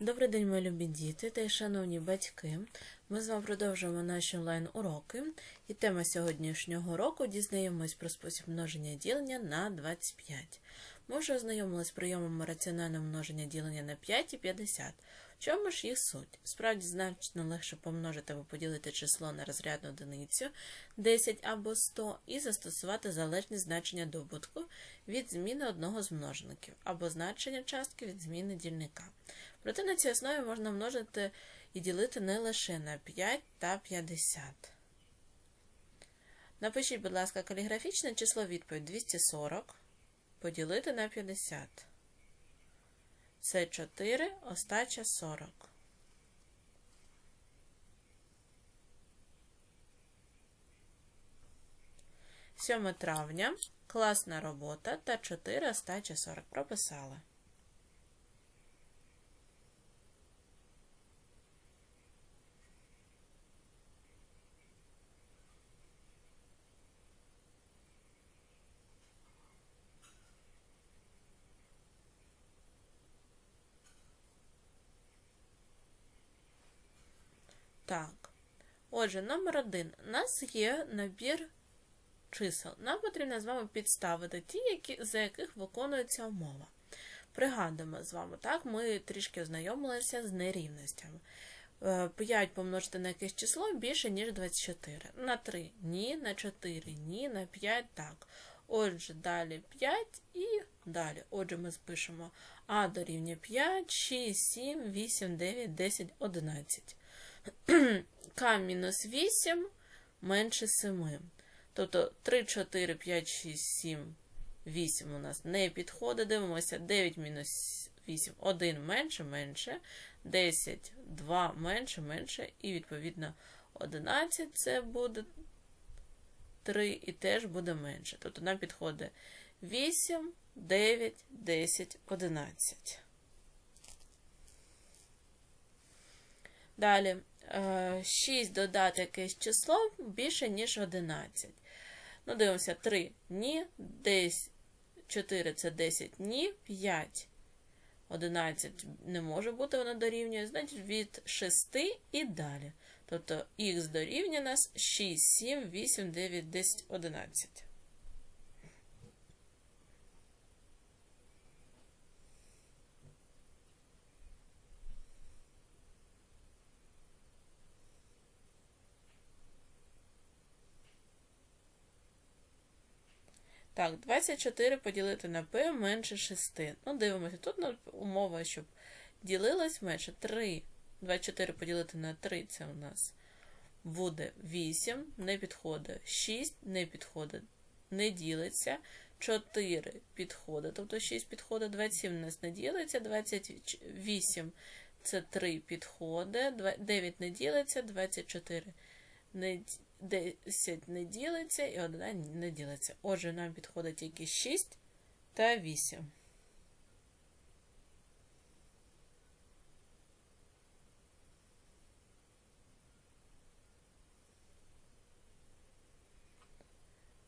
Добрий день, мої любі діти та й шановні батьки. Ми з вами продовжуємо наші онлайн-уроки. І тема сьогоднішнього уроку дізнаємось про спосіб множення ділення на 25. Ми вже ознайомилися з прийомами раціонального множення ділення на 5 і 50. В чому ж їх суть? Справді значно легше помножити або поділити число на розрядну одиницю 10 або 100 і застосувати залежні значення добутку від зміни одного з множників або значення частки від зміни дільника. Проте на цій основі можна множити і ділити не лише на 5 та 50. Напишіть, будь ласка, каліграфічне число відповідь 240 поділити на 50. Це 4, остача 40. Сьоме травня. Класна робота та 4 остача 40. Прописали. Так. Отже, номер один. У нас є набір чисел. Нам потрібно з вами підставити ті, які, за яких виконується умова. Пригадуємо з вами, так, ми трішки ознайомилися з нерівностями. 5 е, помножити на якесь число більше, ніж 24. На 3 ні, на 4 ні, на 5 так. Отже, далі 5 і далі. Отже, ми запишемо А дорівнює 5, 6, 7, 8, 9, 10, 11. К мінус 8 менше 7. Тобто 3, 4, 5, 6, 7, 8 у нас не підходить. Дивимося 9 мінус 8, 1 менше, менше, 10, 2 менше, менше, і, відповідно, 11 це буде 3 і теж буде менше. Тобто нам підходить 8, 9, 10, 11. Далі 6 додати якесь число більше, ніж 11. Ну, дивимося, 3 ні, 10, 4 це 10 ні, 5. 11 не може бути, воно дорівнює, значить від 6 і далі. Тобто х дорівнює нас 6, 7, 8, 9, 10, 11. Так, 24 поділити на p менше 6. Ну, дивимося, тут умова, щоб ділилось менше 3. 24 поділити на 3 це у нас буде 8, не підходить. 6 не підходить, не ділиться. 4 підходить, тобто 6 підходить, 27 у нас не ділиться, 28 це 3 підходить, 9 не ділиться, 24 не. 10 не ділиться і 1 не ділиться. Отже, нам підходить тільки 6 та 8.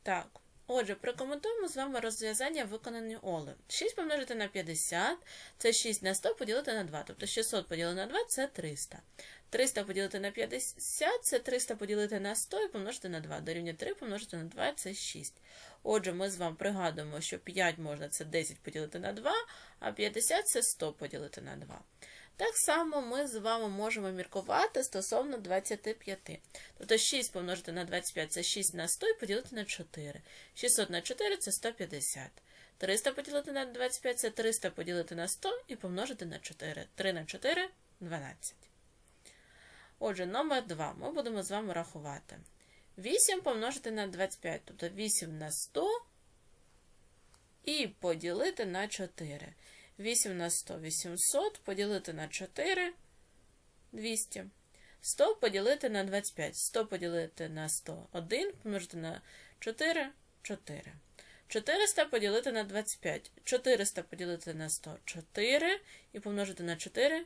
Так. Отже, прокоментуємо з вами розв'язання виконані оли. 6 помножити на 50 це 6 на 100 поділити на 2. Тобто 600 поділити на 2 це 300. 300 поділити на 50 це 300 поділити на 100 і помножити на 2. Дорівнює 3 помножити на 2 це 6. Отже, ми з вами пригадуємо, що 5 можна це 10 поділити на 2, а 50 це 100 поділити на 2. Так само ми з вами можемо міркувати стосовно 25. Тобто 6 помножити на 25 це 6 на 100 і поділити на 4. 600 на 4 це 150. 300 поділити на 25 це 300 поділити на 100 і помножити на 4. 3 на 4 12. Отже, номер 2 ми будемо з вами рахувати. 8 помножити на 25, тобто 8 на 100 і поділити на 4. 8 на 100 800 поділити на 4 200. 100 поділити на 25. 100 поділити на 100 1, помножити на 4 4. 400 поділити на 25. 400 поділити на 100 4 і помножити на 4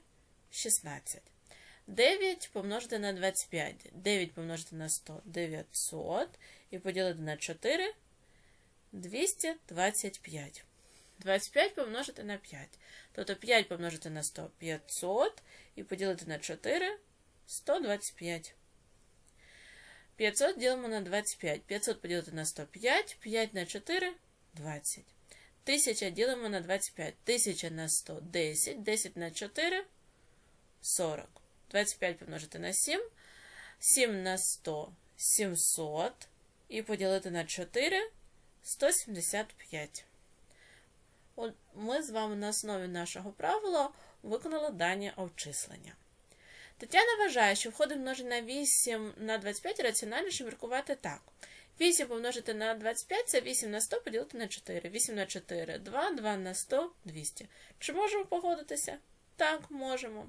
16. 9 помножити на 25. 9 помножити на 100 900 і поділити на 4 225. 25 помножити на 5. Тобто 5 помножити на 100 – 500 і поділити на 4 – 125. 500 ділимо на 25. 500 поділити на 105, 5 на 4 – 20. 1000 ділимо на 25. 1000 на 100 – 10, 10 на 4 – 40. 25 помножити на 7, 7 на 100 – 700 і поділити на 4 – 175. Ми з вами на основі нашого правила виконали дані обчислення. Тетяна вважає, що входить множення 8 на 25 раціональніше міркувати так. 8 помножити на 25 це 8 на 100 поділити на 4. 8 на 4 2, 2 на 100 200. Чи можемо погодитися? Так, можемо.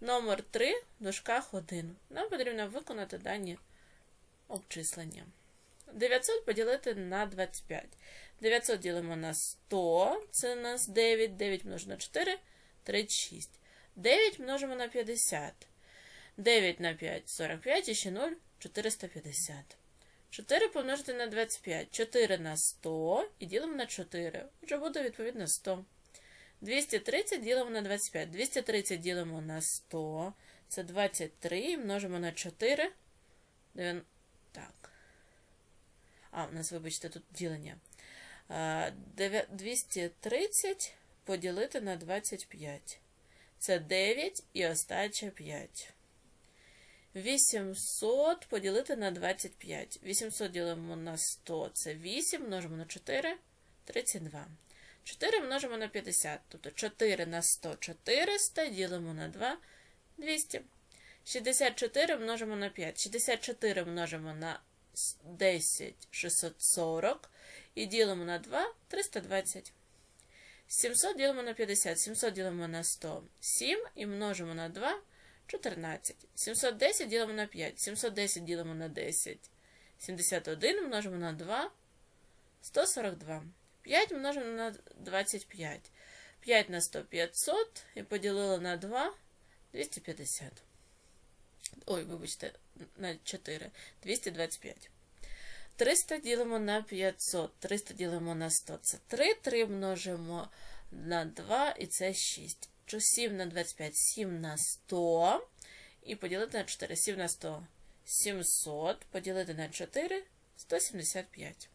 Номер 3 в дужках 1. Нам потрібно виконати дані обчислення. 900 поділити на 25. 900 ділимо на 100, це у нас 9, 9 множимо на 4, 36. 9 множимо на 50. 9 на 5 45 і ще 0 450. 4 помножити на 25. 4 на 100 і ділимо на 4. Отже, буде відповідно 100. 230 ділимо на 25. 230 ділимо на 100. Це 23 і множимо на 4. Так. А, у нас, вибачте, тут ділення. 230 поділити на 25. Це 9 і остача 5. 800 поділити на 25. 800 ділимо на 100, це 8, множимо на 4, 32. 4 множимо на 50, тобто 4 на 100 400, ділимо на 2 200. 64 множимо на 5. 64 множимо на 10 640 і ділимо на 2 320. 700 ділимо на 50, 700 ділимо на 100, 7 і множимо на 2 14. 710 ділимо на 5, 710 ділимо на 10, 71 множимо на 2, 142. 5 множимо на 25. 5 на 100 500 і поділили на 2 250. Ой, вибачте, на 4 225. 300 ділимо на 500, 300 ділимо на 100, це 3, 3 множимо на 2, і це 6. 7 на 25, 7 на 100, і поділити на 4, 7 на 100, 700, поділити на 4, 175.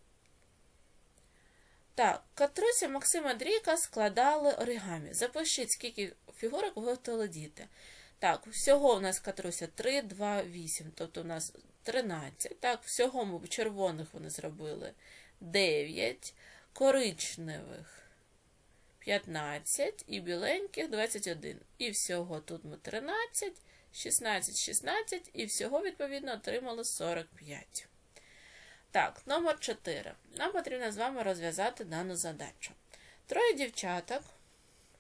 Так, Катруся Максима Андрійка складали оригамі. Запишіть, скільки фігурок виготовили діти. Так, всього у нас Катруся 3, 2, 8, тобто у нас 13. Так, всього ми червоних вони зробили 9, коричневих 15 і біленьких 21. І всього тут ми 13, 16, 16, і всього, відповідно, отримали 45. Так, номер 4. Нам потрібно з вами розв'язати дану задачу. Троє дівчаток,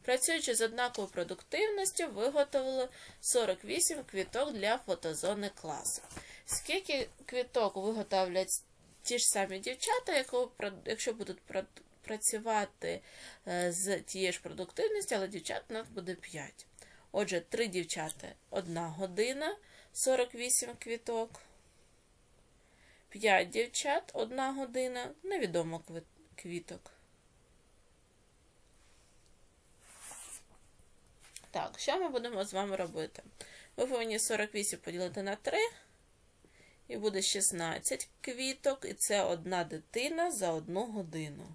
працюючи з однаковою продуктивністю, виготовили 48 квіток для фотозони класу. Скільки квіток виготовлять ті ж самі дівчата, якщо будуть працювати е, з тієї ж продуктивності, але дівчат у нас буде 5. Отже, 3 дівчата 1 година, 48 квіток. 5 дівчат 1 година, невідомо квіток. Так, що ми будемо з вами робити? Ви повинні 48 поділити на 3. І буде 16 квіток, і це одна дитина за одну годину.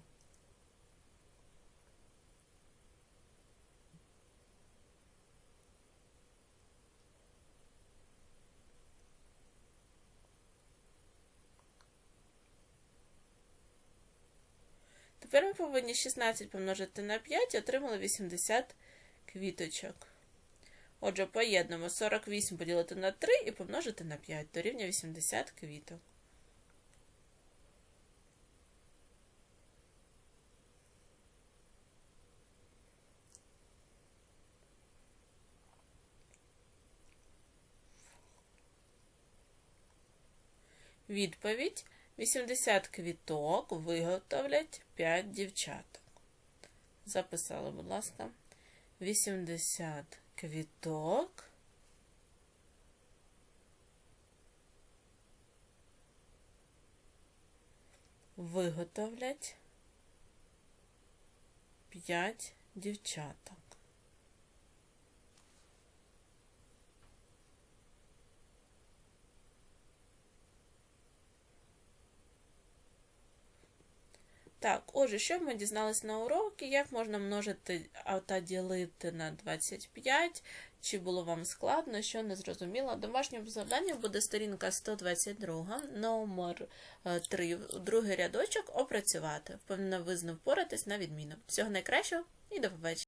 Тепер ми повинні 16 помножити на 5 і отримали 80 квіточок. Отже, поєднуємо 48 поділити на 3 і помножити на 5 дорівнює 80 квіток. Відповідь 80 квіток виготовлять 5 дівчаток. Записали, будь ласка, 80 квіток. Виготовлять 5 дівчаток. Так, отже, що ми дізналися на уроки, як можна множити та ділити на 25, чи було вам складно, що не зрозуміло. Домашнім завданням буде сторінка 122, номер 3, другий рядочок опрацювати. Впевнена, ви з ним впоратись на відміну. Всього найкращого і до побачення!